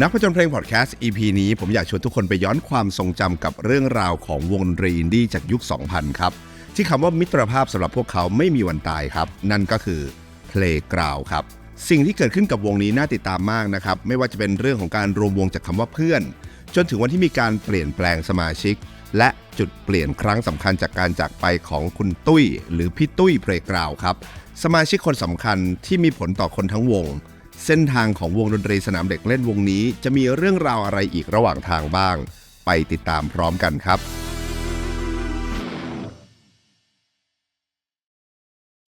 นักผจญเพลงพอดแคสต์ EP นี้ผมอยากชวนทุกคนไปย้อนความทรงจำกับเรื่องราวของวงดนตรีอินดี้จากยุค 2000 ครับ ที่คำว่ามิตรภาพสำหรับพวกเขาไม่มีวันตายครับ นั่นก็คือ Playground ครับ สิ่งที่เกิดขึ้นกับวงนี้น่าติดตามมากนะครับ ไม่ว่าจะเป็นเรื่องของการรวมวงจากคำว่าเพื่อน จนถึงวันที่มีการเปลี่ยนแปลงสมาชิก และจุดเปลี่ยนครั้งสำคัญจากการจากไปของคุณตุ้ย หรือพี่ตุ้ยเพลงกราวครับสมาชิกคนสำคัญที่มีผลต่อคนทั้งวง เส้นทางของวงดนตรีสนามเด็กเล่นวงนี้ จะมีเรื่องราวอะไรอีกระหว่างทางบ้าง ไปติดตามพร้อมกันครับ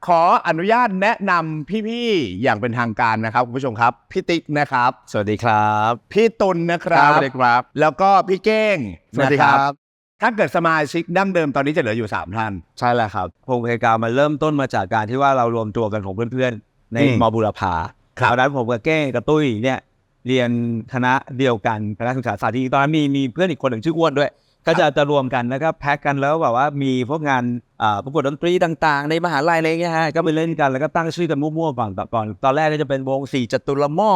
ขออนุญาตแนะนำพี่ๆอย่างเป็นทางการนะครับคุณผู้ชมครับพี่ติ๊กนะครับ สวัสดีครับ พี่ตุลนะครับสวัสดีครับ แล้วก็พี่เก้งสวัสดีครับนะถ้าเกิดสมาชิกดั้งเดิมตอนนี้จะเหลืออยู่3ท่าน ใช่แล้วครับพงเพกามันเริ่มต้นมาจากการที่ว่าเรารวมตัวกันของเพื่อนๆ ในอืมมบุรพาครับ ตอนนั้นผมกับเก้กับตุ้ยเนี่ยเรียนคณะเดียวกันคณะศึกษาศาสตร์ที่ตอนนั้นมีมีเพื่อนอีกคนหนึ่งชื่ออ้วนด้วย ก็จะจะรวมกันแล้วก็แพ็กกันแล้วแบบว่ามีพวกงานอ่าประกวดดนตรีต่างๆ ในมหาลัยอะไรเงี้ยฮะก็ไปเล่นกันแล้วก็ตั้งชื่อกันมั่วๆก่อนก่อนตอนแรกก็จะเป็นวงสี่จตุรหม้อ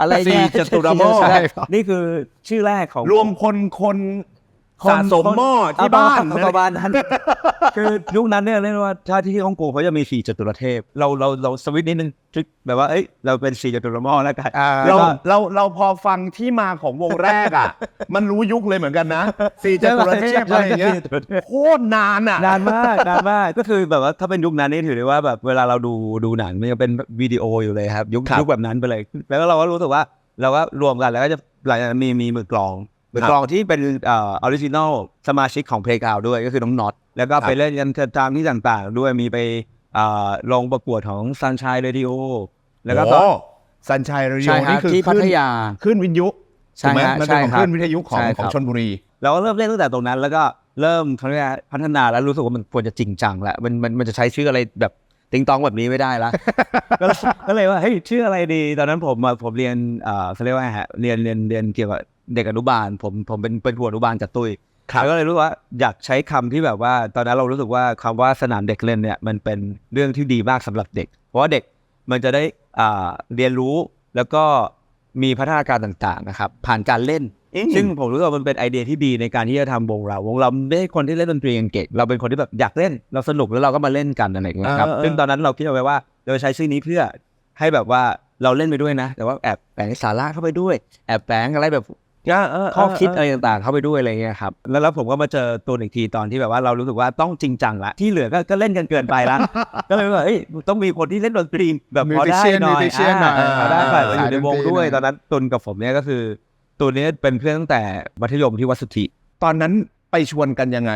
อะไรเงี้ยสี่จตุรหม้อใช่นี่คือชื่อแรกของรวมคนคน สะสมหม้อที่บ้านเอประมาณนั้น คือยุคนั้นเนี่ยเรียกว่าถ้าที่ฮ่องกงเขาจะมีสี่จตุรเทพ เราเราเราสวิตช์นิดนึงทริคแบบว่าเอ้ยเราเป็นสี่จตุรหม้อแล้วกันเราแล้วก็เราเราพอฟังที่มาของวงแรกอะ มันรู้ยุคเลยเหมือนกันนะสี่จตุรเทพอะไรอย่างเงี้ยโคตรนานอะนานมากนานมากก็คือแบบว่าถ้าเป็นยุคนั้นนี่ถือได้ว่าแบบเวลาเราดูดูหนังมันยังเป็นวิดีโออยู่เลยครับยุคครับยุคแบบนั้นไปเลย แล้วก็เราก็รู้สึกว่าเราก็รวมกันแล้วก็จะหลังจากนั้นมีมีมือกลอง มือกลองที่เป็นเอ่อออริจินอลสมาชิกของเพลงกาวด้วยก็คือน้องน็อตแล้วก็ไปเล่นกันตามที่ต่างๆ ด้วยมีไปเอ่อลงประกวดของ Sunshine Radio แล้วก็ตอนโอ้สัญชัยเรดิโอใช่ครันี่บคือที่พัทยา ขึ้นวิทยุใช่ถูกไหมฮะมันเป็นของใช่ครับขึ้นวิทยุของใช่ครับ ของชนบุรี เราก็เริ่มเล่นตั้งแต่ตรงนั้น แล้วก็เริ่มเขาเรียกว่าพัฒนาแล้วรู้สึกว่ามันควรจะจริงจังแล้วมันมันมันจะใช้ชื่ออะไรแบบติงตองแบบนี้ไม่ได้ละ ก็เลยก็เลยว่าเฮ้ยชื่ออะไรดี ตอนนั้นผมอะผมเรียนเอ่อเขาเรียกว่าไงฮะเรียนเรียนเรียนเกี่ยวกับ เด็กอนุบาล ผมผมเป็นเป็นครูอนุบาลกับตุ้ยครับแล้วก็เลยรู้ว่าอยากใช้คำที่แบบว่า ตอนนั้นเรารู้สึกว่าคำว่าสนามเด็กเล่นเนี่ยมันเป็นเรื่องที่ดีมากสำหรับเด็ก เพราะว่าเด็กมันจะได้อ่าเรียนรู้แล้วก็มีพัฒนาการต่างๆนะครับ ผ่านการเล่น ซึ่งผมรู้สึกว่ามันเป็นไอเดียที่ดีในการที่จะทำวงเรา วงเราไม่ใช่คนที่เล่นดนตรีเก่งเราเป็นคนที่แบบอยากเล่นเราสนุกแล้วเราก็มาเล่นกันอะไรอย่างเงี้ยครับเออเออซึ่งตอนนั้นเราคิดเอาไว้ว่าเราจะใช้ชื่อนี้เพื่อให้แบบว่าเราเล่นไปด้วยนะ แต่ว่าแอบแฝงสาระเข้าไปด้วย แอบแฝงอะไรแบบ ข้อคิดอะไรต่างๆ เข้าไปด้วยอะไรเงี้ยครับแล้วแล้วผมก็มาเจอตัวอีกทีตอนที่แบบว่าเรารู้สึกว่าต้องจริงจังละที่เหลือก็ก็เล่นกันเกินไปละก็เลยว่าเอ้ยต้องมีคนที่เล่นดนตรีแบบพอได้ Musician หน่อย musician หน่อยอ่าพอได้หน่อยมาอยู่ในวงด้วยสายดนตรีหน่อยตอนนั้นตุนกับผมเนี่ยก็คือตัวนี้เป็นเพื่อนตั้งแต่มัธยมที่วัดสุทธิตอนนั้นไปชวนกันยังไง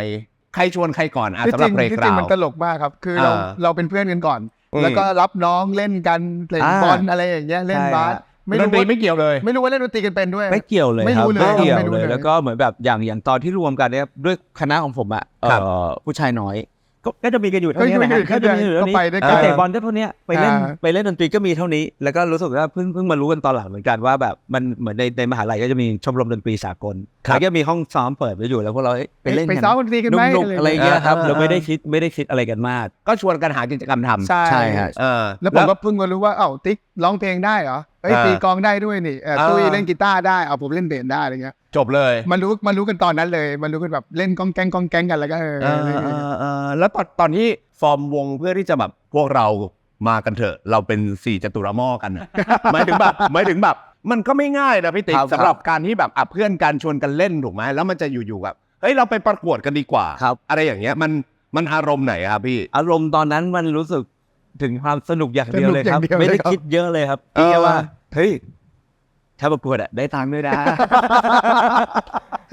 ใครชวนใครก่อนอะที่สำหจรัริบงเพลงที่กจริรางวมันตลกมากครับ คือเราอ่าเราเป็นเพื่อนกันก่อนอืมแล้วก็รับน้องเล่นกันเล่นอ่าบอลอะไรอย่างเงี้ยเล่นใช่บาสฮะ ไม่ดรู้นตรีว่าไม่เกี่ยวเลย ไม่รู้ว่าเล่นดนตรีกันเป็นด้วย ไม่เกี่ยวเลยไม่ครับรู้เลยไม่เกี่ยวไม่รู้เลยเลยแล้วก็เหมือนแบบอย่างอย่างตอนที่รวมกันเนี่ยด้วยคณะของผมอะเอ่ครับ อผู้ชายน้อย ก็ก็จะมีกันอยู่เท่านี้ก็แหละฮะก็ก็จะมีอยู่ก็เท่านี้ไปด้วยกันก็เตะบอลก็เท่านี้ไปเล่นอ่า ไปเล่นดนตรีก็มีเท่านี้ แล้วก็รู้สึกว่าเพิ่งเพิ่งมารู้กันตอนหลังเหมือนกันว่าแบบมันเหมือนในในมหาลัยก็จะมีชมรมดนตรีสากลครับ แล้วก็มีห้องซ้อมเปิดไว้อยู่แล้วพวกเราเอ้ยไปเล่นไปกันซ้อมดนตรีกันไหมนุกๆอะไรอย่างเงี้ยครับเออเออเราไม่ได้คิดไม่ได้คิดอะไรกันมาก ก็ชวนกันหากิจกรรมทำใช่ใช่ฮะ เออ แล้วผมก็เพิ่งมารู้ว่าเอ้าติ๊กร้องเพลงได้เหรอเอ้ยอ่าตีกลองได้ด้วยนี่เอ่ออ่าตุ้ยเล่นกีตาร์ได้เอาผมเล่นเบสได้อะไรเงี้ย จบเลยมันรู้มันรู้กันตอนนั้นเลย มันรู้กันแบบเล่นกองแกงกองแกงกันแล้วก็เออเอออะไรเอเงี้ยอเออแล้วตอนตอนที่ฟอร์มวงเพื่อที่จะแบบพวกเรามากันเถอะ เราเป็นสี่จตุรหม้อกันน่ะหมายถึงแบบหมายถึงแบบ มันก็ไม่ง่ายนะพี่ติ๊กครับสำหรับการที่แบบอะเพื่อนกันชวนกันเล่นถูกไหมแล้วมันจะอยู่ๆแบบเฮ้ยเราไปประกวดกันดีกว่าครับอะไรอย่างเงี้ยมันมันอารมณ์ไหนครับพี่ อารมณ์ตอนนั้นมันรู้สึก ถึงความสนุกอย่างเดียวเลยครับ สนุกอย่างเดียวไม่ได้เลยครับคิดเยอะเลยครับเออแค่ว่าเฮ้ยถ้าประกวดอะได้ตังค์ด้วยนะ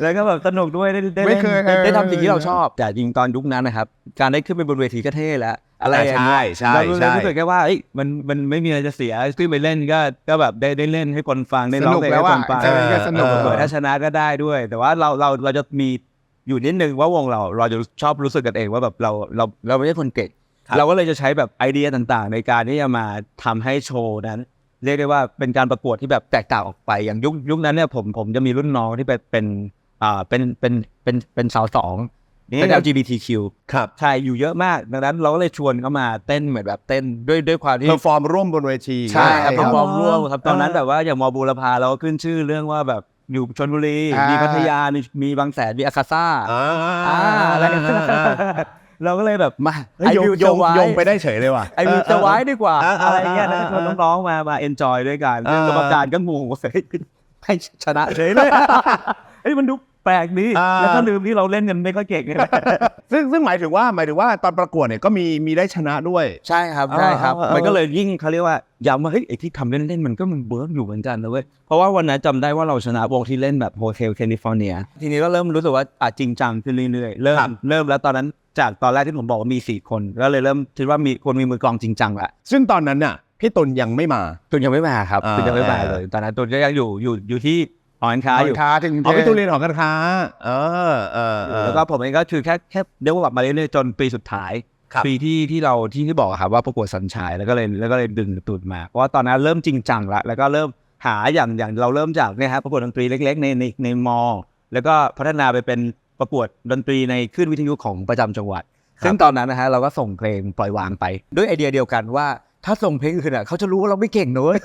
แล้วก็แบบสนุกด้วยได้ได้ไม่เล่นเคยได้ได้เออทำสิ่งที่เราชอบ แต่จริงตอนยุคนั้นนะครับ การได้ขึ้นไปบนเวทีก็เท่แล้วอะไรอย่างเงี้ย ใช่ใช่เรารู้ใช่ รู้สึกแค่ว่าเอ้ยมันมันไม่มีอะไรจะเสียขึ้นไปเล่นก็ก็แบบได้ได้เล่นให้คนฟังได้สร้องนุกเพลงแล้วให้คอะนฟังเออก็สนุก เออเปิดถ้าชนะก็ได้ด้วย แต่ว่าเราเราเราจะมีอยู่นิดนึงว่าวงเราเราจะชอบรู้สึกกันเองว่าแบบเราเราเราไม่ใช่คนเก่ง เราก็เลยจะใช้แบบไอเดียต่างๆ ในการที่จะมาทำให้โชว์นั้น เรียกได้ว่าเป็นการประกวดที่แบบแตกต่างออกไปอย่างยุคยุคนั้นเนี่ยผมผมจะมีรุ่นน้องที่เป็นเป็นอ่าเป็นเป็นเป็นเป็นสาวสองเป็น LGBTQ ครับใช่อยู่เยอะมาก ดังนั้นเราก็เลยชวนเขามาเต้นเหมือนแบบเต้นด้วยด้วยความที่เพอร์ฟอร์มร่วมบนเวทีใช่ครับใช่ครับพร้อมร่วมครับตอนนั้นเออแบบว่าอย่างมอบูรพาเราก็ขึ้นชื่อเรื่องว่าแบบอยู่ชนบุรีอ่ามีมีพัทยามีมีบางแสน มีอาคาซ่าอ่าอ่าอะไรกัน เราก็เลยแบบมาเฮ้ยโยงโยงโยงไปได้เฉยเลยว่ะไอวิวจะไว้ดีกว่าเออเอออะไรเงี้ยนะเออชวนน้องๆมามาเอนจอยด้วยกันเออกรรมการก็งงว่าเฮ้ยให้ชนะเฉยเลยเฮ้ยมันดู แปลกดีอ่า แล้วก็ลืมที่เราเล่นกันไม่ค่อยเก่งซึ่งซึ่งหมายถึงว่าหมายถึงว่าตอนประกวดเนี่ยก็มีมีได้ชนะด้วย ใช่ครับใช่ครับ เออเออเออ มันก็เลยยิ่งเขาเรียกว่าย้ำว่าเฮ้ยไอ้ที่ทำเล่นๆมันก็มันเบิร์กอยู่เหมือนกันนะเว้ยเพราะว่าวันนั้นจำได้ว่าเราชนะวงที่เล่นแบบโฮเทลแคลิฟอร์เนียทีนี้ก็เริ่มรู้สึกว่าอะจริงจังขึ้นเรื่อยๆเริ่มครับ เริ่มแล้วตอนนั้นจากตอนแรกที่ผมบอกว่ามีสี่คนก็เลยเริ่มคิดว่ามีคนมีมือกลองจริงจังละซึ่งตอนนั้นน่ะพี่ตุลยังไม่มา ตุนยังไม่มาครับอ่า ตุนยังไม่มาเลย ตอนนั้นตุนก็ยังอยู่อยู่อยู่ที่ หอการค้าอยู่ค้าถึงเอาพี่ตุลเรียนหอการค้าเออเออเออแล้วก็ผมเองก็คือแค่แค่เรียกว่าแบบมาเรื่อยๆจนปีสุดท้ายครับปีที่ที่เราที่ที่บอกอะครับว่าประกวดสัญชัยแล้วก็เลยแล้วก็เลยดึงตูดมาเพราะว่าตอนนั้นเริ่มจริงจังละแล้วก็เริ่มหาอย่างอย่างเราเริ่มจากเนี่ยครับประกวดดนตรีเล็ก ๆ ในในในมอ แล้วก็พัฒนาไปเป็นประกวดดนตรีในคลื่นวิทยุของประจำจังหวัด ซึ่งตอนนั้นนะฮะเราก็ส่งเพลงปล่อยวางไปด้วยไอเดียเดียวกันว่า ถ้าส่งเพลงอื่นอะเขาจะรู้ว่าเราไม่เก่งนะเว้ย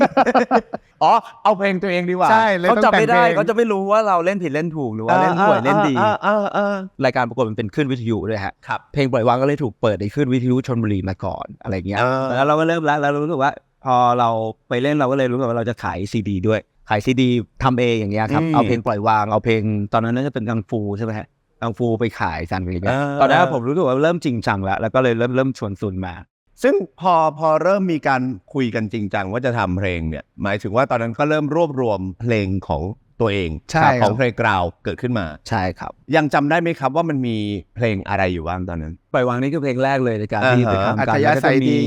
อ๋อเอาเพลงตัวเองดีกว่าใช่เลยเขาต้องจำแต่งไม่เพลได้งเขาจะไม่รู้ว่าเราเล่นผิดเล่นถูกหรือว่าเล่นห่วยเล่นดีเออเออเออรายการประกวดมันเป็นคลื่นวิทยุด้วยฮะครับเพลงปล่อยวางก็เลยถูกเปิดในคลื่นวิทยุชนบุรีมาก่อนอะไรเงี้ยเออแล้วเราก็เริ่มแล้วเรารู้สึกว่า พอเราไปเล่นเราก็เลยรู้สึกว่าเราจะขายซีดีด้วยขายซีดีทำเองอย่างเงี้ยครับอืมเอาเพลงปล่อยวางเอาเพลงตอนนั้นน่าจะเป็นกังฟูใช่ไหมฮะกังฟูไปขายกันอะไรเงี้ยเออตอนนั้นผมรู้สึกว่าเริ่มจริงจังแล้วแล้วก็เลยเริ่มเริ่มชวนซุนมา ซึ่งพอพอเริ่มมีการคุยกันจริงจังว่าจะทำเพลงเนี่ย หมายถึงว่าตอนนั้นก็เริ่มรวบรวมเพลงของตัวเองใช่ครับ ของเพลงกราวเกิดขึ้นมา ใช่ครับ ยังจำได้ไหมครับว่ามันมีเพลงอะไรอยู่บ้างตอนนั้น ปล่อยวางนี่คือเพลงแรกเลยในการที่ไปอ่าฮะทำกันอัธยาแล้วก็ศัยจะดีมี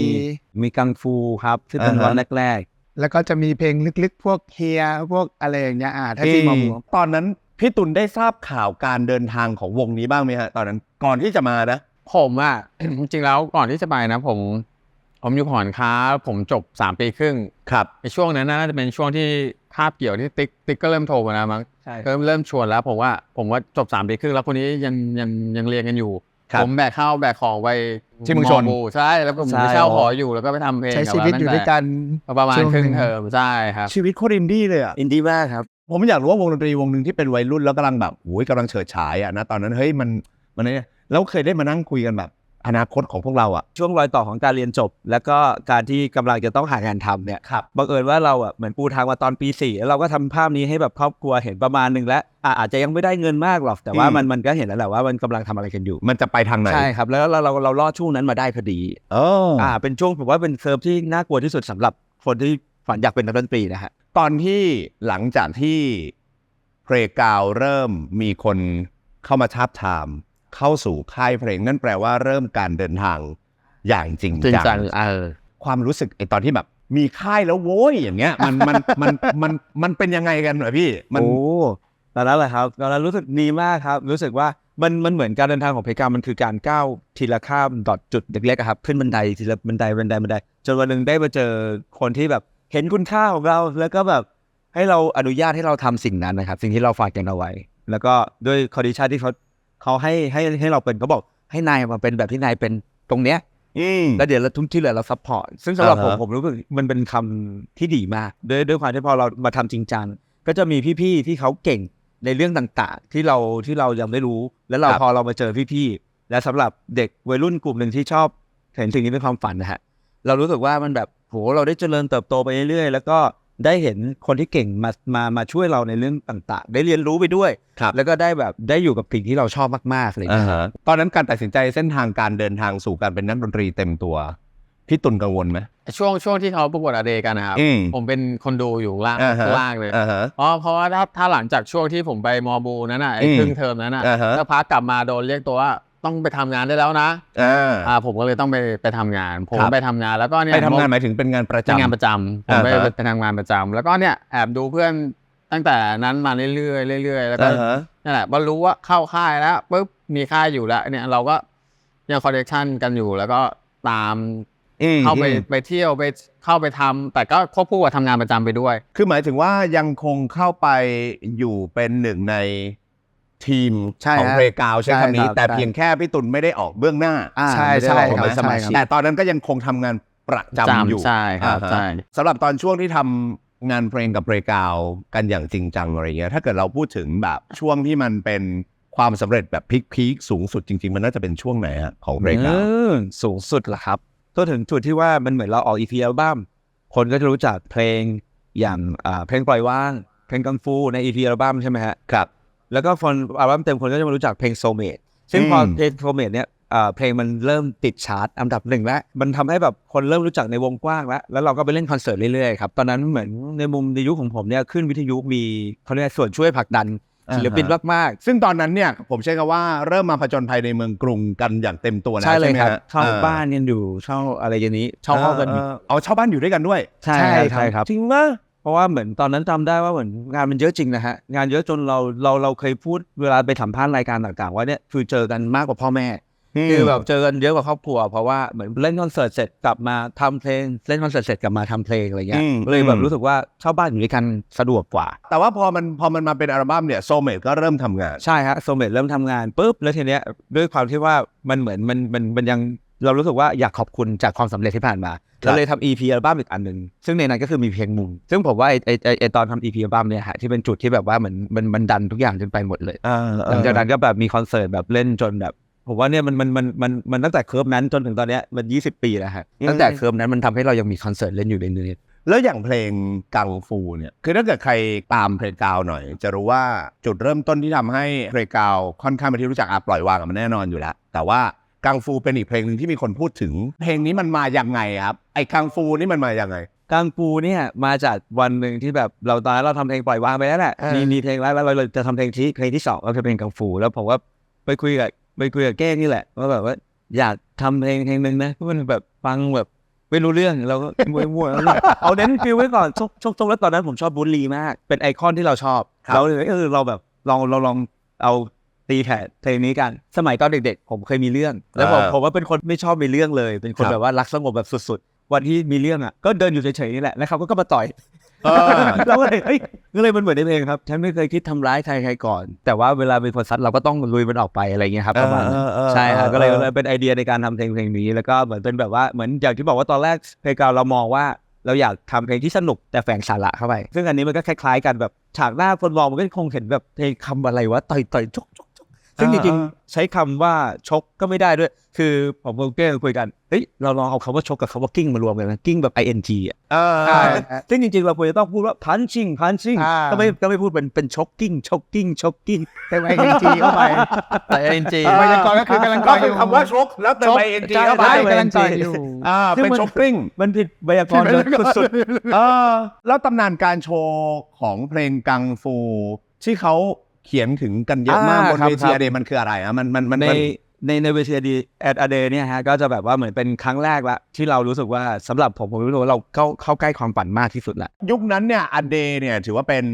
มีกังฟูครับที่เป็นอ่าฮะ วันแรกแล้วก็จะมีเพลงลึกๆ พวกเฮียพวกอะไรอย่างเงี้ยอ่าถ้าที่มอมตอนนั้นพี่ตุลได้ทราบข่าวการเดินทางของวงนี้บ้างไหมฮะตอนนั้นก่อนที่จะมานะ ผมอะจริงๆแล้วก่อนที่จะไปนะ ผม ผมอยู่หอนค้า ผมจบสามปีครึ่งครับในช่วงนั้นน่าจะเป็นช่วงที่ภาพเกี่ยวที่ติ๊กติ๊กก็เริ่มโทรมาแล้วมั้งใช่เริ่มเริ่มชวนแล้ว ผมว่าผมว่าจบสามปีครึ่งแล้วคนนี้ยังยังยังเรียนกันอยู่ ครับผมแบกข้าวแบกของไปที่เมืองชน บูใช่แล้วผมใช่ไปเช่าหออยู่แล้วก็ไปทำเพลงใช้กับชีวิตเขาอยู่ตั้งด้วยกันแต่ประมาณช่วงครึ่งหนึ่งเทอมใช่ครับ ชีวิตโคตรอินดี้เลยอะๆอินดี้มากครับ ผมอยากรู้ว่าวงดนตรีวงหนึ่งที่เป็นวัยรุ่นแล้วกำลังแบบโอ้ยกำลังเฉิดฉายอะนะตอนนั้นเฮ้ยมันมันเนี่ย แล้วเคยได้มานั่งคุยกันแบบอนาคตของพวกเราอะช่วงรอยต่อของการเรียนจบ แล้วก็การที่กำลังจะต้องหางานทำเนี่ยครับบังเอิญว่าเราอะเหมือนปูทางมาตอนปีสี่แล้วเราก็ทำภาพนี้ให้แบบครอบครัวเห็นประมาณหนึ่งแล้วอะอาจจะยังไม่ได้เงินมากหรอกแต่ว่าอืมมันมันก็เห็นแล้วแหละว่ามันกำลังทำอะไรกันอยู่ มันจะไปทางไหนใช่ครับแล้วเราเราเรารอดช่วงนั้นมาได้พอดีเอออ่าเป็นช่วงผมว่าเป็นเซิร์ฟที่น่ากลัวที่สุดสำหรับคนที่ฝันอยากเป็นนักดนตรีนะฮะตอนที่หลังจากที่เพลงกาวเริ่มมีคนเข้ามาทาบทาม เข้าสู่ค่ายเพลง นั่นแปลว่าเริ่มการเดินทางอย่างจริงจริงจัจังงเออความรู้สึกไอตอนที่แบบมีค่ายแล้วโว้ยอย่างเงี้ย มันมันมันมันมันเป็นยังไงกันเหรอพี่ มันโอ้ตอนนั้นแหละครับตอนนั้นรู้สึกดีมากครับ รู้สึกว่ามันมันเหมือนการเดินทางของเพกา มันคือการก้าวทีละข้ามดอทจุดเล็กๆอะครับ ขึ้นบันไดทีละบันไดบันไดบันได จนวันหนึ่งได้มาเจอคนที่แบบเห็นคุณค่าของเรา แล้วก็แบบให้เราอนุญาตให้เราทำสิ่งนั้นนะครับ สิ่งที่เราฝากกันเอาไว้ แล้วก็ด้วยคอดิชันที่เขา เขาให้ให้ให้เราเป็นเขาบอกให้นายมาเป็นแบบที่นายเป็นตรงเนี้ยอืม แล้วเดี๋ยวเราทุกที่เหลือเราซัพพอร์ตซึ่งสำหรับผมอ่าฮะ ผมรู้สึกมันเป็นคำที่ดีมากด้วยด้วยความที่พอเรามาทำจริงจังก็จะมีพี่ๆที่เขาเก่งในเรื่องต่างๆ ที่เราที่เรายังไม่รู้ แล้วเราครับพอเรามาเจอพี่ๆและสำหรับเด็กวัยรุ่นกลุ่มหนึ่งที่ชอบเห็นสิ่งนี้เป็นความฝันนะฮะเรารู้สึกว่ามันแบบโหเราได้เจริญเติบโตไปเรื่อยๆแล้วก็ ได้เห็นคนที่เก่งมามามาช่วยเราในเรื่องต่างๆ ได้เรียนรู้ไปด้วย ครับ แล้วก็ได้แบบได้อยู่กับสิ่งที่เราชอบมากๆอะไรอย่างอ่าเลยฮะตอนนั้นการตัดสินใจเส้นทางการเดินทางสู่การเป็นนักดนตรีเต็มตัว พี่ตุลกังวลไหม ช่วงช่วงที่เขาประกวดอาเดกันนะครับ อืมผมเป็นคนดูอยู่ล่างอ่าฮะข้างล่างเลย อ่าฮะเพราะเพราะว่าถ้าถ้าหลังจากช่วงที่ผมไปมอบูนั้นน่ะไอ้อืมครึ่งเทอมนั้นน่ะอ่าฮะแล้วพักกลับมาโดนเรียกตัวว่า ต้องไปทำงานได้แล้วนะอ่าอ่าผมก็เลยต้องไปไปทำงาน ผมครับไปทำงานแล้วก็เนี่ยไปทำงานหมายถึงเป็นงานประเป็นจำงานประจำผมไปอ่าฮะไปทำงานประจำแล้วก็เนี่ยแอบดูเพื่อนตั้งแต่นั้นมาเรื่อยๆเรื่อยๆแล้วก็อ่าฮะนั่นแหละพอรู้ว่าเข้าค่ายแล้วปุ๊บมีค่ายอยู่แล้ว เนี่ยเราก็ยังคอนเนคชั่นกันอยู่แล้วก็ตามอืมเข้าไปอืมไปเที่ยวไปเข้าไปทำแต่ก็ควบคู่กับทำงานประจำไปด้วย คือหมายถึงว่ายังคงเข้าไปอยู่เป็นหนึ่งใน ทีมใช่ของฮะเพลงกาวใช้ใช่คำนี้ครับแต่ใช่เพียงแค่พี่ตุลไม่ได้ออกเบื้องหน้าอ่าใช่ไม่ได้ใช่ออกผมมาเป็นสมาชิกใช่ครับแต่ตอนนั้นก็ยังคงทำงานประจำอยู่ใช่ครับอ่าฮะใช่สำหรับตอนช่วงที่ทำงานเพลงกับเพลงกาวกันอย่างจริงจังอะไรเงี้ยถ้าเกิดเราพูดถึงแบบช่วงที่มันเป็นความสำเร็จแบบพีคๆสูงสุดจริง ๆ มันน่าจะเป็นช่วงไหนฮะของเพลงกาวเออสูงสุดละครับก็ถึงจุดที่ว่ามันเหมือนเราออกอีพีอัลบั้มคนก็จะรู้จักเพลงอย่างอ่าเพลงปล่อยว่างเพลงกังฟูในอีพีอัลบั้มใช่ไหมฮะครับ แล้วก็คนอัลบั้มเต็มคนก็จะมารู้จักเพลงโซเมดซึ่งพออืมเพลงโซเมดเนี่ยอ่าเพลงมันเริ่มติดชาร์ตอันดับหนึ่งแล้ว มันทำให้แบบคนเริ่มรู้จักในวงกว้างแล้ว แล้วเราก็ไปเล่นคอนเสิร์ตเรื่อยๆครับ ตอนนั้นเหมือนในมุมในยุคของผมเนี่ยขึ้นวิทยุมีเขาเรียกส่วนช่วยผลักดันศิลปินมากๆ ซึ่งตอนนั้นเนี่ยผมใช้คำว่าเริ่มมาผจญภัยในเมืองกรุงกันอย่างเต็มตัวแล้วใช่เลยไหมครับฮะเช่าอ่บ้านกันอยู่เช่าอะไรอย่างนี้เช่าห้องกันอยู่เเอาเช่าบ้านอยู่ด้วยกันด้วย ใช่ใช่ใช่ครับจริงมะ เพราะว่าเหมือนตอนนั้นจำได้ว่าเหมือนงานมันเยอะจริงนะฮะงานเยอะจนเราเราเราเคยพูดเวลาไปสัมภาษณ์รายการต่างๆว่าเนี่ยคือเจอกันมากกว่าพ่อแม่คือแบบเจอกันเยอะกว่าครอบครัว เพราะว่าเหมือนเล่นคอนเสิร์ตเสร็จกลับมาทำเพลงเล่นคอนเสิร์ตเสร็จกลับมาทำเพลงอะไรเงี้ยอืมเลยแบอืบมรู้สึกว่าเช่าบ้านอยู่ด้วยกันสะดวกกว่า แต่ว่าพอมันพอมันมาเป็นอัลบั้มเนี่ยโซเมดก็เริ่มทำงานใช่ฮะโซเมตเริ่มทำงานปุ๊บแล้วทีเนี้ยด้วยความที่ว่ามันเหมือนมันมันมันยัง เรารู้สึกว่าอยากขอบคุณจากความสำเร็จที่ผ่านมาครับเราเลยทำ EP อัลบั้มอีกอันหนึ่งซึ่งในนั้นก็คือมีเพลงมุม ซึ่งผมว่าไอไอไอ้ไอตอนทำ EP อัลบั้มเนี่ยฮะที่เป็นจุดที่แบบว่าเหมือนมันมันดันทุกอย่างจนไปหมดเลยหลังจากนั้นก็แบบมีคอนเสิร์ตแบบเล่นจนแบบผมว่าเนี่ยมันมันมันมันมันตั้งแต่เคิร์ฟนั้นจนถึงตอนเนี้ยมัน 20 ปีแล้วฮะอืมตั้งแต่เคิร์ฟนั้นมันทำให้เรายังมีคอนเสิร์ตเล่นอยู่เรื่อยแล้วอย่างเพลงกังฟูเนี่ยคือถ้าเกิดใครตามเพลงกาวหน่อย จะรู้ว่าจุดเริ่มต้นที่ทำให้เพลงกาวค่อนข้างเป็นที่รู้จักอะปล่อยวางอะมันแน่นอนอยู่แล้วแต่ว่า กังฟูเป็นอีกเพลงหนึ่งที่มีคนพูดถึง เพลงนี้มันมาอย่างไงครับ ไอ้กังฟูนี่มันมาอย่างไงๆกางปูเนี่ยมาจากวันหนึ่งที่แบบเราตอนนั้นเราทำเพลงปล่อยวางไปแล้วแหละอ่ามีมีมีเพลงแล้วแล้วเราเราจะทำเพลงที่เพลงที่สองก็คือเพลงกังฟูแล้วผมว่าไปคุยกับไปคุยกับแก้งนี่แหละว่าแบบว่าอยากทำเพลงเพลงหนึ่งนะเพราะมันแบบฟังแบบไม่รู้เรื่องเราก็มั่วๆแล้วก็เอาเน้นฟิลไว้ก่อนชกชกชกแล้วตอนนั้นผมชอบบุลลีมาก เป็นไอคอนที่เราชอบครับเราเลยเออเราแบบลองเราลองเอา ตีแผ่เพลงนี้กัน สมัยตอนเด็กๆ ผมเคยมีเรื่อง แล้วผมอ่า ผมว่าเป็นคนไม่ชอบมีเรื่องเลย เป็นคนครับ แบบว่ารักสงบแบบสุดๆ วันที่มีเรื่องอะก็เดินอยู่เฉยๆนี่แหละแล้วเขาก็มาต่อย เออ เราก็เลยเฮ้ยก็เลยมันเหมือนในเพลงครับ ฉันไม่เคยคิดทำร้ายใครใครก่อน แต่ว่าเวลาเป็นคนซัดเราก็ต้องลุยมันออกไปอะไรเงี้ยครับประมาณนั้นเออเออเออใช่ครับเออก็เลยเออ เลยเป็นไอเดียในการทำเพลงเพลงนี้ แล้วก็เหมือนเป็นแบบว่าเหมือนอย่างที่บอกว่าตอนแรกเพลงเก่าเรามองว่าเราอยากทำเพลงที่สนุกแต่แฝงสาระเข้าไป ซึ่งอันนี้มันก็คล้ายๆกันแบบฉากหน้าคนมองมันก็คงเห็นแบบเพลงคำอะไรวะต่อยต่อยชกชกชก ซึ่งจริงๆใช้คำว่าชกก็ไม่ได้ด้วย คือผมกับเก้คุยกันเฮ้ยเราลองเอาคำว่าชกกับคำว่ากิ้งมารวมกันนะกิ้งแบบ ing อะเออใช่ซึ่งจริงๆเราควรจะต้องพูดว่า punching punching อ่าก็ไม่ก็ไม่พูดเป็นเป็น choking choking choking เติมไอเอ็นจีเข้าไปแต่เอ็นจีไวยากรณ์ก็คือกำลังก็ต่อยอคือยู่คำว่าชกแล้วเติมไอเอ็นจีเข้าไปใช่กำลังต่อยอยู่อ่าซึ่งเป็นมันชกกลิ้งมันผิดไวยากรณ์สุดเออแล้วตำนานการโชว์ของเพลงกังฟูที่เขา เขียนถึงกันเยอะมากอ่าบนครับเวครัทีบอเดมันคืออะไรอะมันมันมันๆในมันในในเวทีดีแอดอเดเนี่ยฮะก็จะแบบว่าเหมือนเป็นครั้งแรกละที่เรารู้สึกว่าสำหรับผมผมรู้สึกว่าเราเข้าเข้าใกล้ความฝันมากที่สุดละยุคนั้นเนี่ยอเดเนี่ยถือว่าเป็น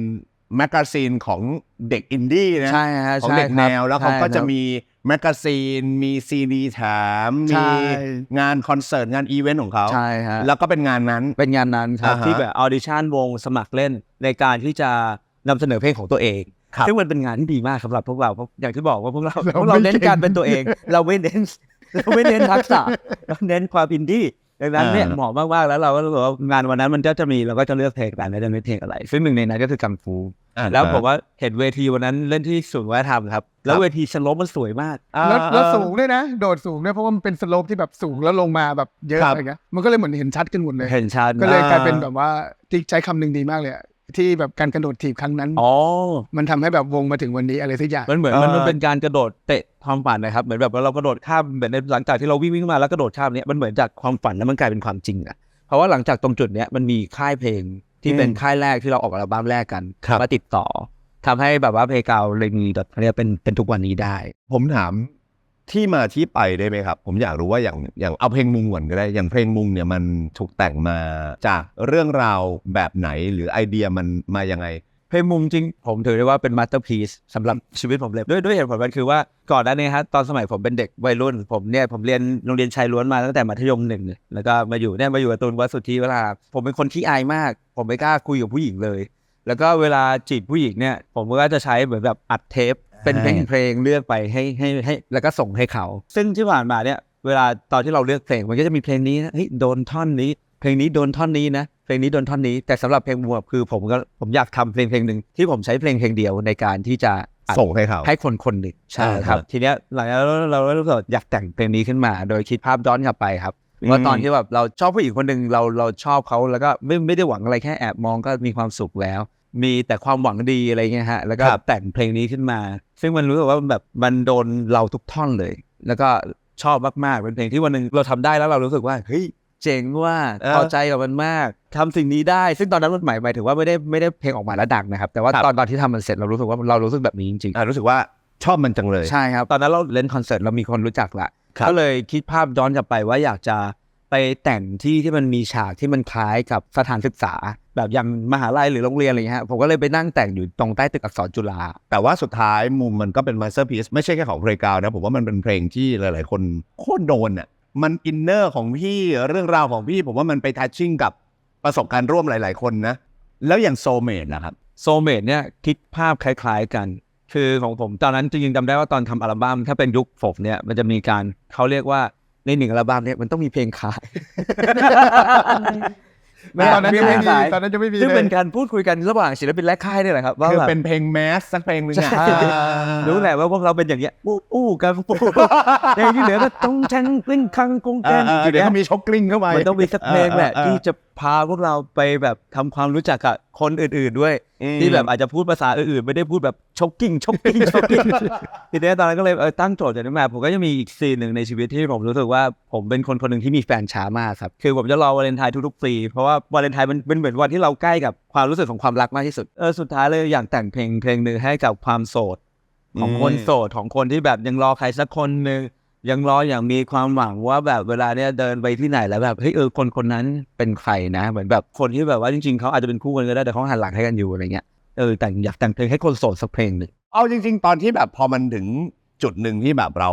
แมกกาซีนของเด็กอินดี้นะใช่ฮะของใช่เด็กคแนรับวแล้วเขาก็ใช่จะครับมีแมกกาซีนมีซีดีแถมใช่มีงานคอนเสิร์ตงานอีเวนต์ของเขาใช่ฮะแล้วก็เป็นงานนั้นเป็นงานนั้นครับอ่าฮะที่แบบออดิชั่นวงสมัครเล่นในการที่จะนำเสนอเพลงของตัวเองครับ ซึ่งมันเป็นงานที่ดีมากสำหรับพวกเราเพราะอย่างที่บอกว่าพวกเราเราพวกเราไม่เน้นเก่งการเป็นตัวเอง เราไม่เน้นเราไม่เน้นทักษะเราเน้นความอินดี้ดังนั้นเนี่ยอ่าเหมาะมากๆแล้วเราก็รู้สึกว่างานวันนั้นมันก็จะมีเราก็จะเลือกเพลงกันแล้วจะเลือกเพลงอะไร ซึ่งหนึ่งในนั้นก็คือกังฟูอ่าแล้วผมว่าเห็นเวทีวันนั้นเล่นที่ศูนย์วัฒนธรรมครับ แล้วเวทีสโลปมันสวยมากอ่าแล้วแล้วสูงด้วยนะ โดดสูงด้วยเพราะว่ามันเป็นสโลปที่แบบสูงแล้วลงมาแบบเยอะครับอะไรเงี้ยมันก็เลยเหมือนเห็นชัดกันหมดเลยเห็นชัดก็เลยอ่ากลายเป็นแบบว่าที่ใช้คำหนึ่งดีมากเลยอะ ที่แบบการกระโดดถีบครั้งนั้นอ๋อ มันทำให้แบบวงมาถึงวันนี้อะไรสักอย่าง มันเหมือนเออมันมันเป็นการกระโดดเตะความฝันนะครับ เหมือนแบบว่าเรากระโดดข้ามเหมือนในหลังจากที่เราวิ่งวิ่งมาแล้วกระโดดข้ามเนี้ยมันเหมือนจากความฝันแล้วมันกลายเป็นความจริงอะเพราะว่าหลังจากตรงจุดเนี้ยมันมีค่ายเพลงที่เป็นค่ายแรกที่เราออกอัลบั้มแรกกันครับมาติดต่อทำให้แบบว่าเพลงเก่าเลยมีแบบเนี้ยเป็นเป็นทุกวันนี้ได้ ผมถาม ที่มาที่ไปได้ไหมครับ ผมอยากรู้ว่าอย่างอย่างเอาเพลงมุงก่อนก็ได้ อย่างเพลงมุงเนี่ยมันถูกแต่งมาจากเรื่องราวแบบไหนหรือไอเดียมันมายังไง เพลงมุมจริง ผมถือได้ว่าเป็นมาสเตอร์พีซสำหรับชีวิตผมเลยด้วยด้วยเหตุผลมันคือว่าก่อนหน้านี้ฮะตอนสมัยผมเป็นเด็กวัยรุ่น ผมเนี่ยผมเรียนโรงเรียนชายล้วนมาตั้งแต่มัธยมหนึ่งเลยแล้วก็มาอยู่เนี่ยมาอยู่กับตูนวัดสุทธิเวลา ผมเป็นคนขี้อายมาก ผมไม่กล้าคุยกับผู้หญิงเลย แล้วก็เวลาจีบผู้หญิงเนี่ยผมก็จะใช้เหมือนแบบอัดเทป เป็นเพลงเพลงเลือกไปให้ให้ให้แล้วก็ส่งให้เขา ซึ่งที่ผ่านมาเนี่ยเวลาตอนที่เราเลือกเพลงมันก็จะมีเพลงนี้นะเฮ้ยโดนท่อนนี้ เพลงนี้โดนท่อนนี้นะเพลงนี้โดนท่อนนี้ แต่สำหรับเพลงบวบคือผมก็ผมอยากทำเพลงเพลงหนึ่งที่ผมใช้เพลงเพลงเดียวในการที่จะอัดส่งให้เขาให้คนคนหนึ่งใช่ครับอ่าฮะทีเนี้ยหลังจากนั้นเราเรารู้สึกว่าอยากแต่งเพลงนี้ขึ้นมา โดยคิดภาพย้อนกลับไปครับว่าตอนที่แบบเราชอบผู้หญิงคนหนึ่งเราเราชอบเขาแล้วก็ไม่ไม่ได้หวังอะไรแค่แอบมองก็มีความสุขแล้ว มีแต่ความหวังดีอะไรเงี้ยฮะ แล้วก็ครับแต่งเพลงนี้ขึ้นมา ซึ่งมันรู้สึกว่ามันแบบมันโดนเราทุกท่อนเลย แล้วก็ชอบมากๆ เป็นเพลงที่วันหนึ่งเราทำได้แล้วเรารู้สึกว่าเฮ้ยเจ๋งว่าเออพอใจกับมันมากทำสิ่งนี้ได้ ซึ่งตอนนั้นมันหมายหมายถึงว่าไม่ได้ไม่ได้เพลงออกมาแล้วดังนะครับ แต่ว่าครับตอนตอนที่ทำมันเสร็จเรารู้สึกว่าเรารู้สึกแบบนี้จริงๆอ่ารู้สึกว่าชอบมันจังเลยใช่ครับ ตอนนั้นเราเล่นคอนเสิร์ตเรามีคนรู้จักละครับก็เลยคิดภาพย้อนกลับไปว่าอยากจะไปแต่งที่ที่มันมีฉากที่มันคล้ายกับสถานศึกษา แบบอย่างมหาลัยหรือโรงเรียนอะไรเงี้ยผมก็เลยไปนั่งแต่งอยู่ตรงใต้ตึกอักษรจุฬาแต่ว่าสุดท้ายมุมมันก็เป็นมาสเตอร์พี e ไม่ใช่แค่ของเพลงกาวนะผมว่ามันเป็นเพลงที่หลาย ๆ คนโคตรโดนอะมันอินเนอร์ของพี่เรื่องราวของพี่ผมว่ามันไปทัชชิ่งกับประสบการณ์ร่วมหลาย ๆ คนนะ แล้วอย่างโซเมดนะครับโซเมดเนี่ยคิดภาพคล้าย ๆ กัน คือของผมตอนนั้นจริงๆจำได้ว่าตอนทำอัลบั้มถ้าเป็นยุคผมเนี่ยมันจะมีการเขาเรียกว่าในหนึ่งอัลบั้มเนี่ยมันต้องมีเพลงขาย ตอนนั้นยังไม่มีขายตอนนั้นยังไม่มีซึ่งเลเป็นยการพูดคุยกันระหว่างศิลปินและค่ายนี่แหละครับว่าคือแบบเป็นเพลงแมสสักเพลงหนึงใช่อะรู้แหละว่าพวกเราเป็นอย่างเงี้ยปู้อู้กันปู้เพลงที่เหลือก็ต้องชังกลิ้งคังกงเอแกองเอออยู่เดี๋ยวเนี่ยเขามีชกกลิ้งเข้าไปมันต้องมีสักเพลงแหละเออเออที่จะ พาพวกเราไปแบบทำความรู้จักกับคนอื่น ๆด้วยอืมที่แบบอาจจะพูดภาษาอื่นๆ ไม่ได้พูดแบบชกกิ้งชกกิ้งชกกิ้งทีนี้ตอนนั้นก็เลยเออตั้งโจทย์จากนั้นมาผมก็จะมีอีกซีนหนึ่งในชีวิตที่ผมรู้สึกว่าผมเป็นคนคนหนึ่งที่มีแฟนช้ามากครับ คือผมจะรอวาเลนไทน์ทุกๆปีเพราะว่าวาเลนไทน์มันเป็นเหมือนวันที่เราใกล้กับความรู้สึกของความรักมากที่สุดเออสุดท้ายเลยอยากแต่งเพลงเพลงหนึ่งให้กับความโสดของคนโสดของคนที่แบบยังรอใครสักคนหนึ่ง ยังรออย่างมีความหวังว่าแบบเวลาเนี้ยเดินไปที่ไหนแล้วแบบเฮ้ยเออคนคนนั้นเป็นใครนะ เหมือนแบบคนที่แบบว่าจริงๆเขาอาจจะเป็นคู่กันก็ได้แต่เขาหันหลังให้กันอยู่อะไรเงี้ยเออแต่งอยากแต่งเพลงให้คนโสดสักเพลงหนึ่งเอาจริง ๆ ตอนที่แบบพอมันถึงจุดหนึ่งที่แบบเรา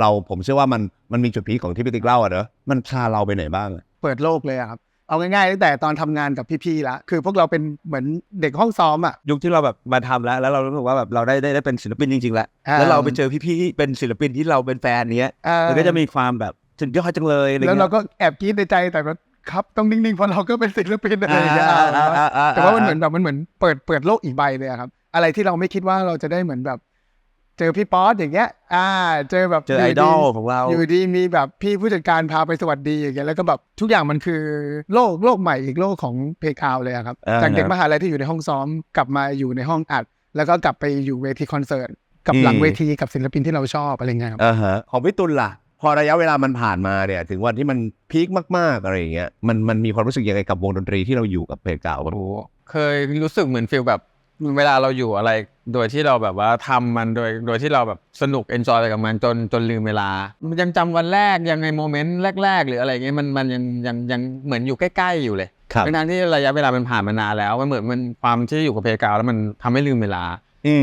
เราผมเชื่อว่ามันมันมีจุดพีคของที่พี่ติ๊กเล่าอะเนอะมันพาเราไปไหนบ้างอะเปิดโลกเลยอะครับ เอาง่ายๆตั้งแต่ตอนทำงานกับพี่ๆละคือพวกเราเป็นเหมือนเด็กห้องซ้อมอะยุคที่เราแบบมาทำแล้ว แล้วเรารู้สึกว่าแบบเราได้ได้ได้เป็นศิลปินจริงๆแล้วอ่าแล้วเราไปเจอพี่ๆที่เป็นศิลปินที่เราเป็นแฟนเนี้ยอ่ามันก็จะมีความแบบสุดยอดจังเลยอะไรแล้วเงี้เรายก็แอบกรี๊ดในใจแต่ว่าครับต้องนิ่งๆเพราะเราก็เป็นศิลปินอะไรอย่างเงี้ยแต่ว่ามันเหมือนแบบมันเหมือนเปิดเปิดโลกอีกใบเลยอะครับ อะไรที่เราไม่คิดว่าเราจะได้เหมือนแบบ เจอพี่ป๊อตอย่างเงี้ย อ่า เจอแบบเจอไอดอลของเรา อยู่ดีมีแบบพี่ผู้จัดการพาไปสวัสดีอย่างเงี้ย แล้วก็แบบทุกอย่างมันคือโลกโลกใหม่อีกโลกของเพคาวเลยอะครับอ่าจากเด็กมหาลัยที่อยู่ในห้องซ้อม กลับมาอยู่ในห้องอัด แล้วก็กลับไปอยู่เวทีคอนเสิร์ต กับหลังเวทีกับศิลปินที่เราชอบอะไรเงี้ยครับอ่าฮะของพี่ตุลล่ะ พอระยะเวลามันผ่านมาเนี่ย ถึงวันที่มันพีคมากๆอะไรอย่างเงี้ย มันมันมีความรู้สึกยังไงกับวงดนตรีที่เราอยู่กับเพลงเก่าบ้างโอ้โหเคยรู้สึกเหมือนฟีลแบบ เวลาเราอยู่อะไรโดยที่เราแบบว่าทำมันโดยโดยที่เราแบบสนุกเอนจอยไปกับมันจนจนลืมเวลา มันยังจำวันแรกยังไงโมเมนต์แรก ๆ หรืออะไรเงี้ยมันมันยังยังยังเหมือนอยู่ใกล้ ๆ อยู่เลยครับทั้งๆที่ระยะเวลามันผ่านมานานแล้วมันเหมือนมันความที่อยู่กับเพลงเก่าแล้วมันทำให้ลืมเวลา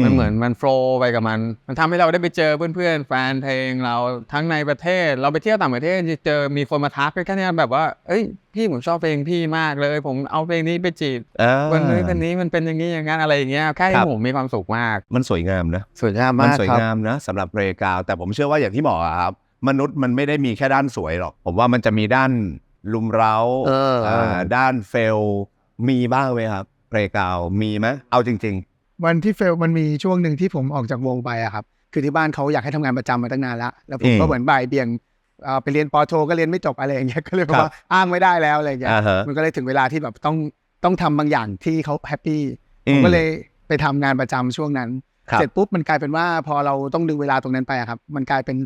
มันเหมือนมันโฟล์ไปกับมัน มันทำให้เราได้ไปเจอเพื่อนๆแฟนเพลงเราทั้งในประเทศ เราไปเที่ยวต่างประเทศเจอมีคนมาทักแค่เนี้ยแบบว่า เอ้ยพี่ผมชอบเพลงพี่มากเลย ผมเอาเพลงนี้ไปจีบอ่าวันนี้คนนี้มันเป็นอย่างนี้อย่างนั้นอะไรอย่างเงี้ยแค่ครัที่บผมมีความสุขมาก มันสวยงามนะสวยงามมันมากสวยครับงามนะสำหรับเพลงกาว แต่ผมเชื่อว่าอย่างที่บอกอะครับมนุษย์มันไม่ได้มีแค่ด้านสวยหรอก ผมว่ามันจะมีด้านลุมเร้าเอออ่าด้านเฟลมีบ้างไหมครับเพลงกาวมีไหมเอาจริง วันที่เฟลมันมีช่วงหนึ่งที่ผมออกจากวงไปอะครับ คือที่บ้านเขาอยากให้ทำงานประจำมาตั้งนานละแล้วผมก็อืมเหมือนบ่ายเบี่ยงเอ่อไปเรียนปอโทก็เรียนไม่จบอะไรอย่างเงี้ยก็เลยบอกครับว่าอ้างไม่ได้แล้วอะไรอย่างเงี้ยอ่าฮะมันก็เลยถึงเวลาที่แบบต้องต้องทำบางอย่างที่เขาแฮปปี้อืผมมก็เลยไปทำงานประจำช่วงนั้นครับเสร็จปุ๊บมันกลายเป็นว่าพอเราต้องดึงเวลาตรงนั้นไปอะครับ มันกลายเป็น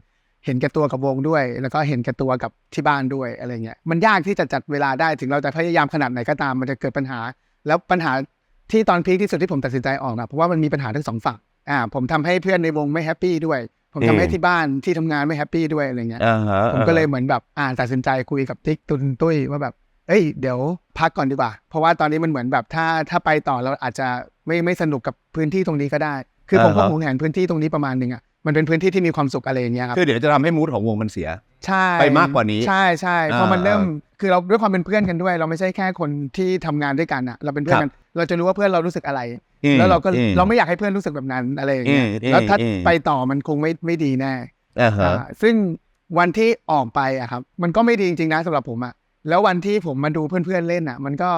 เห็นแก่ตัวกับวงด้วย แล้วก็เห็นแก่ตัวกับที่บ้านด้วยอะไรเงี้ยมันยากที่จะจัดเวลาได้ถึงเราจะพยายามขนาดไหนก็ตามมันจะเกิดปัญหา แล้วปัญหา ที่ตอนพีคที่สุดที่ผมตัดสินใจออกนะเพราะว่ามันมีปัญหาทั้งสองฝั่งอ่าผมทำให้เพื่อนในวงไม่แฮปปี้ด้วย ผมทำให้อืมที่บ้านที่ทำงานไม่แฮปปี้ด้วยอะไรเงี้ยๆอ่าฮะผมก็เลยเหมือนแบบอ่านตัดสินใจคุยกับติ๊กตุนตุ้ยว่าแบบเอ้ยเดี๋ยวพักก่อนดีกว่า เพราะว่าตอนนี้มันเหมือนแบบถ้าถ้าไปต่อเราอาจจะไม่ไม่สนุกกับพื้นที่ตรงนี้ก็ได้ คือผมก็อ่าฮะหวงแหนพื้นที่ตรงนี้ประมาณหนึ่งอะมันเป็นพื้นที่ที่มีความสุขอะไรอย่างเงี้ยครับคือเดี๋ยวจะทำให้มูดของวงมันเสีย ใช่ไปมากกว่านี้ ใช่ใช่เพราะมันอ่าเริ่มคือเราด้วยความเป็นเพื่อนกันด้วย เราไม่ใช่แค่คนที่ทำงานด้วยกันอะ เราเป็นเพื่อนกัน เราจะรู้ว่าเพื่อนเรารู้สึกอะไรอืมแล้วเราก็อืมเราไม่อยากให้เพื่อนรู้สึกแบบนั้นอะไรอย่างเงี้ยอืมแล้วถ้าอืมไปต่อมันคงไม่ไม่ดีแน่อ่าฮะอ่าซึ่งวันที่ออกไปอะครับ มันก็ไม่ดีจริงๆนะสำหรับผมอะแล้ววันที่ผมมาดูเพื่อนๆเล่นอะมันก็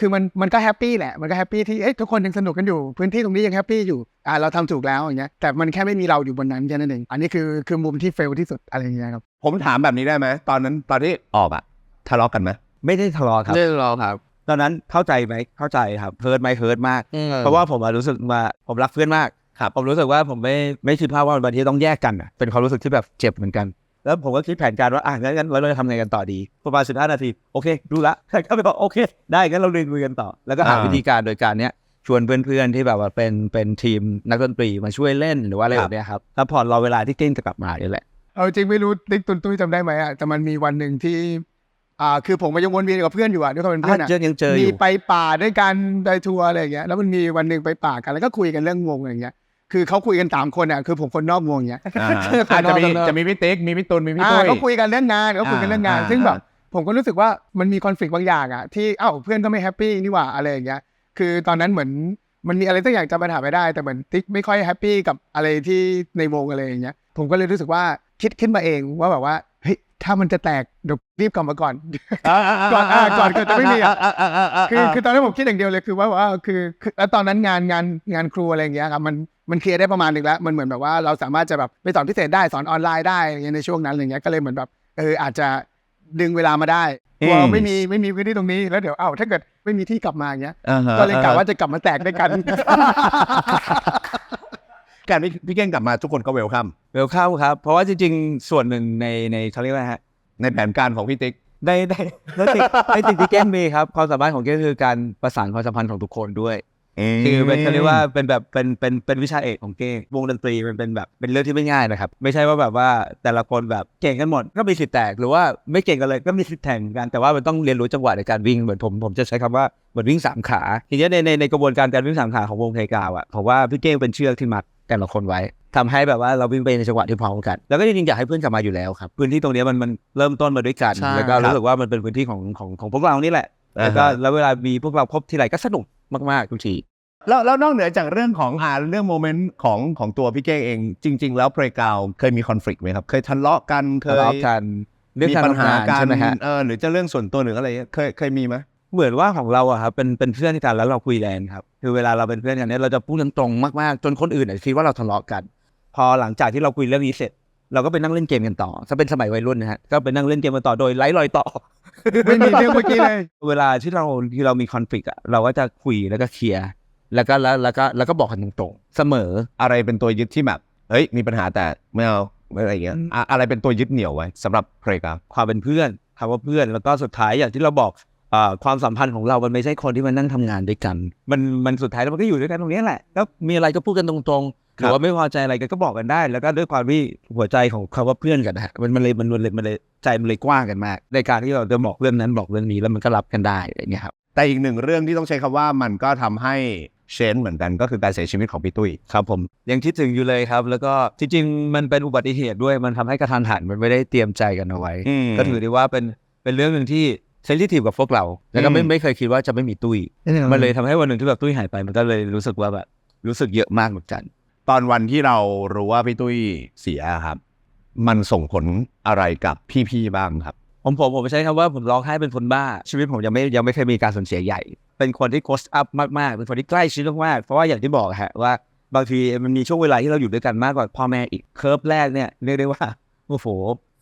คือมันมันก็แฮปปี้แหละ มันก็แฮปปี้ที่เอ้ยทุกคนยังสนุกกันอยู่ พื้นที่ตรงนี้ยังแฮปปี้อยู่อ่าเราทำถูกแล้วอย่างเงี้ยแต่มันแค่ไม่มีเราอยู่บนนั้นแค่นั้นเองอันนี้คือคือมุมที่เฟลที่สุดอะไรอย่างเงี้ยครับผมถามแบบนี้ได้ไหมตอนนั้นตอนที่ออกอะทะเลาะกันไหมไม่ได้ทะเลาะครับเรื่องเราครับ ตอนนั้นเข้าใจไหมเข้าใจครับเฮิร์ตไหมเฮิร์ตมาก เพราะว่าผมอะรู้สึกว่าผมรักเพื่อนมากครับผมรู้สึกว่าผมไม่ไม่คิดภาพว่าวันที่ต้องแยกกันอะเป็นความรู้สึกที่แบบเจ็บเหมือนกัน แล้วผมก็คิดแผนการว่าอะงั้นงั้นเราจะทำไงกันต่อดีประมาณสิบห้านาทีโอเคดูละก็ไปบอกโอเค ได้งั้นเราเรียนคุยกันต่อ แล้วก็หาอ่าวิธีการโดยการเนี้ยชวนเพื่อนๆที่แบบว่าเป็นเป็นทีมนักดนตรีมาช่วยเล่นหรือว่าอะไรคแบรับบเนี้ยครับแล้วพอเราเวลาที่เก้งจะกลับมาเนี่ยแหละเอาจริงไม่รู้ติ๊กตุนตุ้ยจำได้ไหมอะแต่มันมีวันหนึ่งที่ อ่าคือผมก็ยังวนเวียนกับเพื่อนอยู่อะด้วยความเป็นเพื่อนอะเจอยังเจออมียู่ไปป่าด้วยกันไปทัวร์อะไรอย่างเงี้ยแล้วมันมีวันหนึ่งไปป่ากันแล้วก็คุยกันเรื่องวงอะไรอย่างเงี้ยคือเขาคุยกันสามคนอะคือผมคนนอกวงอย่างเงี้ยอ่าอาจจะมีจะมีพี่ติ๊กมีพี่ตุลมีพี่อ่าตุ้ยเขาคุยกันเรื่องงานเขาคุยกันเรื่องงานอ่าซึ่งแบบอ่าผมก็รู้สึกว่ามันมีคอนฟ lict บางอย่างอะที่เอ้าเพื่อนก็ไม่แฮปปี้นี่หว่าอะไรอย่างเงี้ยคือตอนนั้นเหมือนมันมีอะไรสักอย่างจำปัญหาไม่ได้แต่เหมือนติ๊กไม่ค่อยแฮปปี้กับอะไรที่ในวงอะไรอย่างเงี้ยผมก็เลยรู้สึกว่าคิดขึ้นมาเองว่าแบบว่า เฮ้ยถ้ามันจะแตกเดี๋ยวรีบกลับมาก่อน ก่อนอ่าก่อนก่อนจะไม่มีอะคือคือตอนนั้นผมคิดอย่างเดียวเลยคือว่าว่าคือคือแล้วตอนนั้นงานงานงานครูอะไรอย่างเงี้ยครับมันมันเคลียร์ได้ประมาณหนึ่งแล้วมันเหมือนแบบว่าเราสามารถจะแบบไปสอนพิเศษได้สอนออนไลน์ได้อะไรเงี้ยในช่วงนั้นอะไรเงี้ยก็เลยเหมือนแบบเอออาจจะดึงเวลามาได้กลัวอืมไม่มีไม่มีพื้นที่ตรงนี้แล้วเดี๋ยวเอ้าถ้าเกิดไม่มีที่กลับมาอย่างเงี้ยอ่าฮะก็เลยกะว่าจะกลับมาแตกด้วยกัน การพี่พี่เก้งกลับมาทุกคนก็เวลคัมเวลคัมครับ เพราะว่าจริงๆ ส่วนหนึ่งในในเขาเรียกว่าฮะในแผนการของพี่ติ๊กในในในสิ่งในสิ่งที่เก้งมีครับความสามารถของเก้งคือการประสานความสัมพันธ์ของทุกคนด้วยคือเป็นเขาเรียกว่าเป็นแบบเป็นเป็นเป็นวิชาเอกของเก้งวงดนตรีมันเป็นแบบเป็นเรื่องที่ไม่ง่ายนะครับ ไม่ใช่ว่าแบบว่าแต่ละคนแบบเก่งกันหมดก็มีสิทธิ์แตกหรือว่าไม่เก่งกันเลยก็มีสิทธิ์แข่งกันแต่ว่ามันต้องเรียนรู้จังหวะในการวิ่งเหมือนผมผมจะใช้คำว่าเหมือนวิ่งสามขาทีนี้ในในในกระบวนการการวิ่งสามขาของวงเพลกาวอะผมว่าพี่เก้งเป็นเชือกที่มัด แต่ละคนไว้ทำให้แบบว่าเราวิ่งไปในจังหวะที่พร้อมกัน แล้วก็จริงๆอยากให้เพื่อนกลับมาอยู่แล้วครับ พื้นที่ตรงนี้มันมันเริ่มต้นมาด้วยกันใช่แล้วก็ครับรู้สึกว่ามันเป็นพื้นที่ของของของพวกเรานี่แหละ แล้วก็อ่าฮะแล้วเวลามีพวกเราพบทีไรก็สนุกมากๆทุกทีแล้วแล้วนอกเหนือจากเรื่องของอ่าเรื่องโมเมนต์ของของตัวพี่เก้งเอง จริง ๆ แล้วเพลงกาวเคยมีคอนฟ lict ไหมครับ เคยทะเลาะกันเคทะยเลาะกันเรื่องมีการปัญหาทำงานกันใช่ไหมฮะเออหรือจะเรื่องส่วนตัวหรืออะไรเงี้ยเคยเคยมีไหม เหมือนว่าของเราอะครับเป็นเป็นเพื่อนกันแล้วเราคุยแรงครับ คือเวลาเราเป็นเพื่อนกันเนี่ยเราจะพูดตรงๆมากๆจนคนอื่นอะคิดว่าเราทะเลาะกัน พอหลังจากที่เราคุยเรื่องนี้เสร็จ เราก็ไปนั่งเล่นเกมกันต่อถ้าเป็นสมัยวัยรุ่นนะฮะก็ไปนั่งเล่นเกมกันต่อโดยไร้รอยต่อ ไม่มีเรื่องเมื่อกี้เลยเวลาที่เราที่เรามีคอนฟ lict อะเราก็จะคุยแล้วก็เคลียร์แล้วก็แล้วแล้วก็แล้วก็บอกกันตรงๆเสมออะไรเป็นตัวยึดที่แบบเฮ้ยมีปัญหาแต่ไม่เอาไม่อะไรเงี้ยอะอะไรเป็นตัวยึดเหนี่ยวไว้สำหรับเพลงกาวความเป็นเพื่อนคำว่าเพื่อนแล้วก็สุดท้ายอย่างที่เราบอกอ่า ความสัมพันธ์ของเรา มันไม่ใช่คนที่มานั่งทำงานด้วยกัน มันมันสุดท้ายแล้วมันก็อยู่ด้วยกันตรงนี้แหละ แล้วมีอะไรก็พูดกันตรงๆหรือว่าไม่พอใจอะไรกันก็บอกกันได้ แล้วก็ด้วยความที่หัวใจของคำว่าเพื่อนกันนะฮะมันมันเลยมันมันเลยมันเลยใจมันเลยกว้างกันมาก ในการที่เราจะบอกเรื่องนั้นบอกเรื่องนี้แล้วมันก็รับกันได้อะไรอย่างเงี้ยครับ แต่อีกหนึ่งเรื่องที่ต้องใช้คำว่ามันก็ทำให้เชนเหมือนกันก็คือการเสียชีวิตของพี่ตุ้ยครับผมยังคิดถึงอยู่เลยครับ แล้วก็จริงๆ มันเป็นอุบัติเหตุด้วยมันทำให้กระทันหันมันไม่ได้เตรียมใจกันเอาไว้อืมก็ถือได้ว่าเป็นเป็นเรื่องหนึ่งที่ เซนซิทีฟกับพวกเรา แล้วก็ไม่อืมไม่เคยคิดว่าจะไม่มีตุ้ย มันเลยทำให้วันหนึ่งที่แบบตุ้ยหายไป มันก็เลยรู้สึกว่าแบบรู้สึกเยอะมากเหมือนกัน ตอนวันที่เรารู้ว่าพี่ตุ้ยเสียครับ มันส่งผลอะไรกับพี่ๆบ้างครับ ผมผมผมใช้คำว่าผมร้องไห้เป็นคนบ้า ชีวิตผมยังไม่ยังไม่เคยมีการสูญเสียใหญ่ เป็นคนที่โคสอัพมากๆ เป็นคนที่ใกล้ชิดมากๆ เพราะว่าอย่างที่บอกฮะว่าบางทีมันมีช่วงเวลาที่เราอยู่ด้วยกันมากกว่าพ่อแม่อีกเคิร์ฟแรกเนี่ยเรียกได้ว่าโอ้โห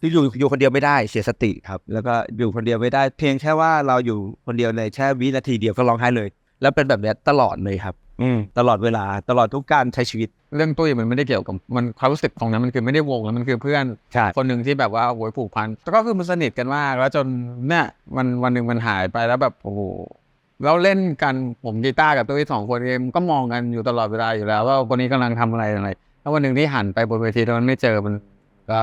ที่อยู่อยู่คนเดียวไม่ได้เสียสติครับ แล้วก็อยู่คนเดียวไม่ได้ เพียงแค่ว่าเราอยู่คนเดียวในแค่วินาทีเดียวก็ร้องไห้เลย แล้วเป็นแบบเนี้ยตลอดเลยครับ อืมตลอดเวลาตลอดทุกการใช้ชีวิต เรื่องตุ้ยมันไม่ได้เกี่ยวกับมันความรู้สึกตรงนั้นมันคือไม่ได้วงแล้วมันคือเพื่อนใช่คนหนึ่งที่แบบว่าโอ้ยผูกพันแล้วก็คือมันสนิทกันมากแล้วจนเนี่ยมันวันหนึ่งมันหายไปแล้วแบบโอ้โหเราเล่นกันผมกีตาร์กับตุ้ยสองคนเองก็มองกันอยู่ตลอดเวลาอยู่แล้ว ว่าคนนี้กำลังทำอะไรอะไรแล้ววันหนึ่งที่หันไปบนเวทีแล้วมันไม่เจอมันก็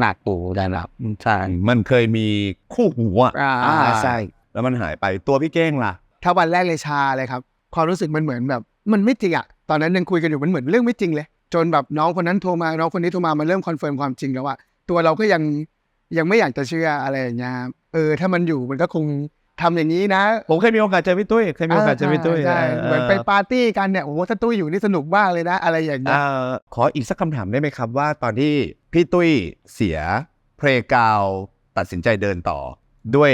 หนักปูกันครับใช่มันเคยมีคู่หูอะอ่าอ่าใช่ แล้วมันหายไปตัวพี่เก้งล่ะ ถ้าวันแรกเลยชาเลยครับ ความรู้สึกมันเหมือนแบบ มันไม่จริงอะตอนนั้นยังคุยกันอยู่มันเหมือนเรื่องไม่จริงเลย จนแบบน้องคนนั้นโทรมา น้องคนนี้โทรมา มันเริ่มคอนเฟิร์มความจริงแล้วอะตัวเราก็ยังยังไม่อยากจะเชื่ออะไรอย่างเงี้ยครับเออ ถ้ามันอยู่มันก็คงทำอย่างนี้นะ ผมเคยมีโอกาสเจอพี่ตุ้ย เคยมีโอกาสเจอพี่ตุ้ยใช่เออเหมือนไปปาร์ตี้กันเนี่ย โอ้โหถ้าตุ้ยอยู่นี่สนุกมากเลยนะ อะไรอย่างเงี้ยเอ่อขออีกสักคำถามได้ไหมครับว่าตอนที่ พี่ตุ้ยเสียเพลกาวตัดสินใจเดินต่อ ด้วย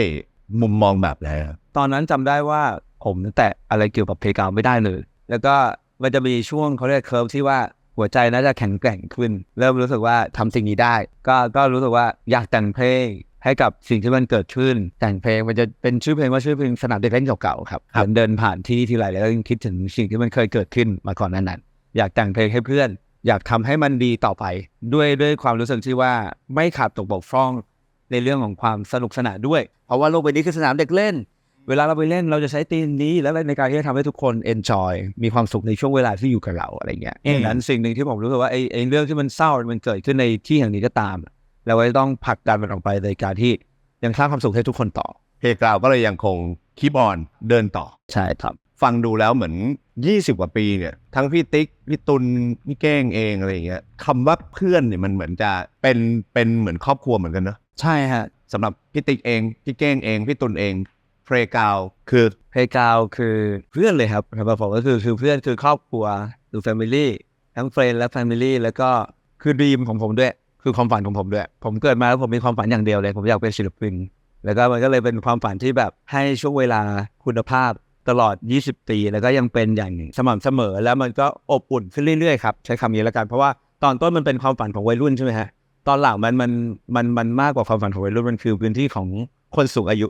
มุมมองแบบไหนครับตอนนั้นจำได้ว่าผมแตะอะไรเกี่ยวกับเพลงกาวไม่ได้เลย แล้วก็มันจะมีช่วงเขาเรียกเคิร์ฟที่ว่าหัวใจน่าจะแข็งแกร่งขึ้น เริ่มรู้สึกว่าทำสิ่งนี้ได้ ก็ก็รู้สึกว่าอยากแต่งเพลงให้กับสิ่งที่มันเกิดขึ้น แต่งเพลงมันจะเป็นชื่อเพลงว่าชื่อเพลงสนามเด็กเล่นเก่าๆครับครับเดินเดินผ่านที่นี่ทีไรแล้วก็ยังคิดถึงสิ่งที่มันเคยเกิดขึ้นมาก่อนหนั้นนั้นอยากแต่งเพลงให้เพื่อน อยากทำให้มันดีต่อไป ด้วยด้วยความรู้สึกที่ว่าไม่ขาดตกบกพร่องในเรื่องของความสนุกสนานด้วย เพราะว่าโลกใบนี้คือสนามเด็กเล่น เวลาเราไปเล่นเราจะใช้ธีมนี้ แล้วในการที่จะทำให้ทุกคน enjoy มีความสุขในช่วงเวลาที่อยู่กับเราอะไรเงี้ยอืมดังนั้นสิ่งหนึ่งที่ผมรู้สึกว่าไอ้ไอ้เรื่องที่มันเศร้ามันเกิดขึ้นในที่แห่งนี้ก็ตามเราก็จะต้องผลักดันมันออกไปในการที่ยังสร้างความสุขให้ทุกคนต่อเพลกาวก็เลยยังคงคีบออนเดินต่อใช่ครับ ฟังดูแล้วเหมือน 20กว่าปีเนี่ยทั้งพี่ติ๊กพี่ตุลพี่เก้งเองอะไรอย่างเงี้ยคำว่าเพื่อนเนี่ยมันเหมือนจะเป็นเป็นเหมือนครอบครัวเหมือนกันเนอะใช่ฮะสำหรับพี่ติ๊กเองพี่เก้งเองพี่ตุลเองเพลกาวคือเพลกาวคือเพื่อนเลยครับสำหรับผมก็คือคือเพื่อนคือครอบครัวหรือ family ทั้งเฟรนและ family แล้วก็คือดีมของผมด้วย คือความฝันของผมด้วย ผมเกิดมาแล้วผมมีความฝันอย่างเดียวเลย ผมอยากเป็นศิลปิน แล้วก็มันก็เลยเป็นความฝันที่แบบให้ช่วงเวลาคุณภาพ ตลอด 20 ปี แล้วก็ยังเป็นอย่างสม่ำเสมอ แล้วมันก็อบอุ่นขึ้นเรื่อยๆครับ ใช้คำนี้แล้วกัน เพราะว่าตอนต้นมันเป็นความฝันของวัยรุ่นใช่ไหมฮะ ตอนหลังมันมันมันมันมากกว่าความฝันของวัยรุ่น มันคือพื้นที่ของคนสูงอายุ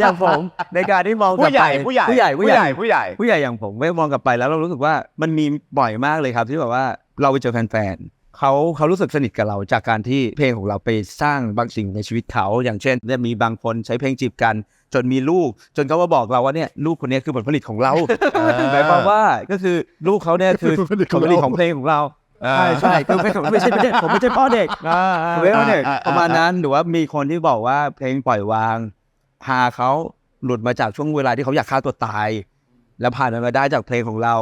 อย่างผมในการที่มองกลัผู้บใหไปญ่ผู้ใหญ่ผู้ใหญ่ผู้ใหญ่ผู้ใหญ่ ผู้ใหญ่อย่างผมไม่มองกลับไปแล้วเรารู้สึกว่ามันมีบ่อยมากเลยครับ ที่แบบว่าเราไปเจอแฟนๆเขาเขารู้สึกสนิทกับเราจากการที่เพลงของเราไปสร้างบางสิ่งในชีวิตเขา อย่างเช่นเนี่ยมีบางคนใช้เพลงจีบกัน จนมีลูก จนเขามาบอกเราว่าเนี่ยลูกคนนี้คือผลผลิตของเราหมายความว่าก็คือลูกเขาเนี่ยคือผลผลิตของเพลงของเราใช่ใช่คือไม่ไม่ใช่ไม่ใช่ผมไม่ใช่พ่อเด็กผมไม่ใช่พ่อเด็กอ่าอ่าประมาณนั้นหรือว่ามีคนที่บอกว่าเพลงปล่อยวางพาเขาหลุดมาจากช่วงเวลาที่เขาอยากฆ่าตัวตาย แล้วผ่านมันมาได้จากเพลงของเรา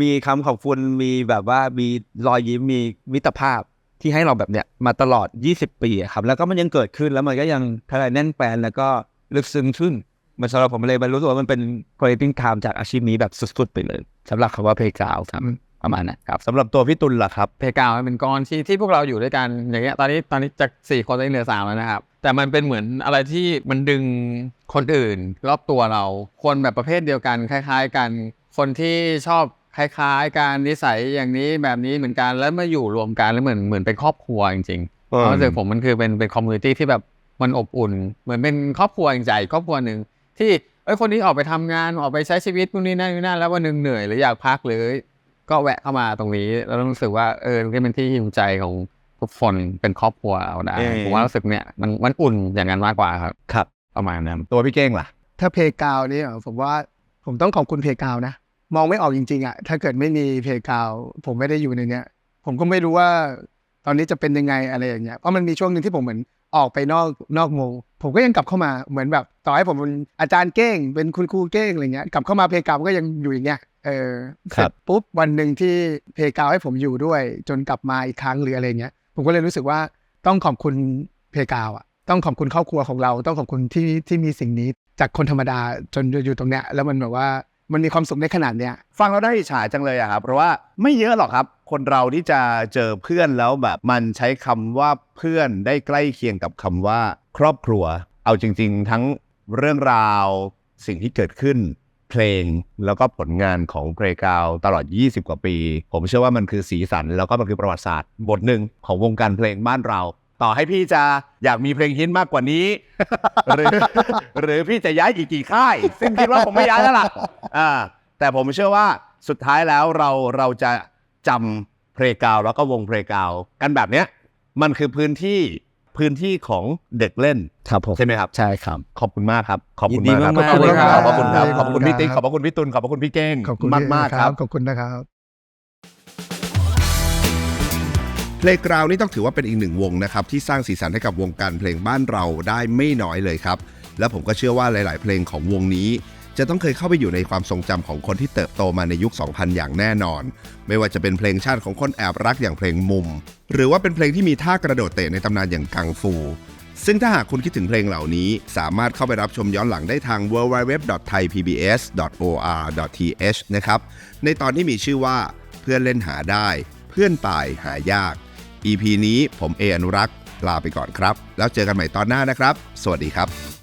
มีคำขอบคุณมีแบบว่ามีรอยยิ้มมีมิตรภาพที่ให้เราแบบเนี้ยมาตลอด 20 ปีอะครับแล้วก็มันยังเกิดขึ้นแล้วมันก็ยังทลายแน่นแฟนแล้วก็ ลึกซึ้งขึ้น มันสำหรับผมเลยมันรู้สึกว่ามันเป็น creating time จากอาชีพนี้แบบสุดๆไปเลยสำหรับคำว่าเพลงกล่าวครับประมาณนั้นครับสำหรับตัวพี่ตุลล่ะครับเพกาวมันเป็นก้อนที่ที่พวกเราอยู่ด้วยกันอย่างเงี้ยตอนนี้ตอนนี้จากสี่คนตอนนี้เหลือสามแล้วนะครับแต่มันเป็นเหมือนอะไรที่มันดึงคนอื่น รอบตัวเรา คนแบบประเภทเดียวกัน คล้าย ๆ กัน คนที่ชอบคล้ายๆกันนิสัยอย่างนี้แบบนี้เหมือนกันแล้วมาอยู่รวมกันแล้วเหมือนเหมือนเป็นครอบครัวจริงๆอืมความรู้สึกผมมันคือเป็นเป็นคอมมูนิตี้ที่แบบ มันอบอุ่น เหมือนเป็นครอบครัวจริงใจครอบครัวหนึ่งที่เอ้ยคนนี้ออกไปทำงานออกไปใช้ชีวิตนู่นนี่นั่นนี่นั่นแล้ววันหนึ่งเหนื่อยหรืออยากพักหรือก็แวะเข้ามาตรงนี้ แล้วรู้สึกว่าเออมันก็เป็นที่ฮิวใจของทุกคนเป็นครอบครัวเราได้เออผมว่ารู้สึกเนี่ยมันมันอุ่นอย่างนั้นมากกว่าครับครับประมาณนั้นตัวพี่เก้งล่ะ ถ้าเพลกาวนี่ผมว่าผมต้องขอบคุณเพลกาวนะ มองไม่ออกจริงๆอะถ้าเกิดไม่มีเพลกาวผมไม่ได้อยู่ในเนี้ย ผมก็ไม่รู้ว่าตอนนี้จะเป็นยังไงอะไรอย่างเงี้ยเพราะมันมีช่วงหนึ่งที่ผมเหมือน ออกไปนอกนอกวงผมก็ยังกลับเข้ามาเหมือนแบบ ต่อให้ผมเป็นอาจารย์เก้ง เป็นคุณครูเก้งอะไรเงี้ยกลับเข้ามาเพลกาวก็ยังอยู่อย่างเงี้ยเออคเสรัร็บจปุ๊บวันหนึ่งที่เพลกาวให้ผมอยู่ด้วย จนกลับมาอีกครั้งหรืออะไรเงี้ยผมก็เลยรู้สึกว่าต้องขอบคุณเพกาวอะต้องขอบคุณครอบครัวของเรา ต้องขอบคุณที่ที่มีสิ่งนี้ จากคนธรรมดาจนอยู่ตรงเนี้ยแล้วมันแบบว่า มันมีความสุขในขนาดเนี้ยฟังเราได้อิจฉาจังเลยอะครับ เพราะว่าไม่เยอะหรอกครับ คนเราที่จะเจอเพื่อนแล้วแบบมันใช้คำว่าเพื่อนได้ใกล้เคียงกับคำว่า ครอบครัว เอาจริง ๆ ทั้งเรื่องราวสิ่งที่เกิดขึ้น เพลงแล้วก็ผลงานของเพลงกาวตลอด 20 กว่าปี ผมเชื่อว่ามันคือสีสัน แล้วก็มันคือประวัติศาสตร์ บทหนึ่งของวงการเพลงบ้านเรา ต่อให้พี่จะอยากมีเพลงฮิตมากกว่านี้ หรือหรือพี่จะย้ายอีกกี่ค่าย ซึ่งคิดว่าผมไม่ย้ายแล้วล่ะอ่าแต่ผมเชื่อว่าสุดท้ายแล้วเราเราจะจำเพลงกาวแล้วก็วงเพลงกาวกันแบบเนี้ยมันคือพื้นที่พื้นที่ของเด็กเล่นครับผมใช่ไหมครับ ใช่ครับ ขอบคุณมากครับ ขอบคุณยินดีมากครับมากๆเลยครับขอบคุณครับขอบคุณขอบคุณพี่ติ๊กคขรัอบบพระคุณพี่ตุลขอบพระคุณพี่เก้งขอบคุณมากมากๆครับขอบคุณนะครับ เพลงกราวนี่ต้องถือว่าเป็นอีกหนึ่งวงนะครับที่สร้างสีสันให้กับวงการเพลงบ้านเราได้ไม่น้อยเลยครับ และผมก็เชื่อว่าหลาย ๆ เพลงของวงนี้ จะต้องเคยเข้าไปอยู่ในความทรงจำของคนที่เติบโตมาในยุค 2000 อย่างแน่นอน ไม่ว่าจะเป็นเพลงชาติของคนแอบรักอย่างเพลงมุม หรือว่าเป็นเพลงที่มีท่ากระโดดเตะในตำนานอย่างกังฟู ซึ่งถ้าหากคุณคิดถึงเพลงเหล่านี้ สามารถเข้าไปรับชมย้อนหลังได้ทาง www.thaipbs.or.th นะครับในตอนที่มีชื่อว่าเพื่อนเล่นหาได้ เพื่อนตายหายาก EP นี้ผมเออนุรักษ์ลาไปก่อนครับ แล้วเจอกันใหม่ตอนหน้านะครับ สวัสดีครับ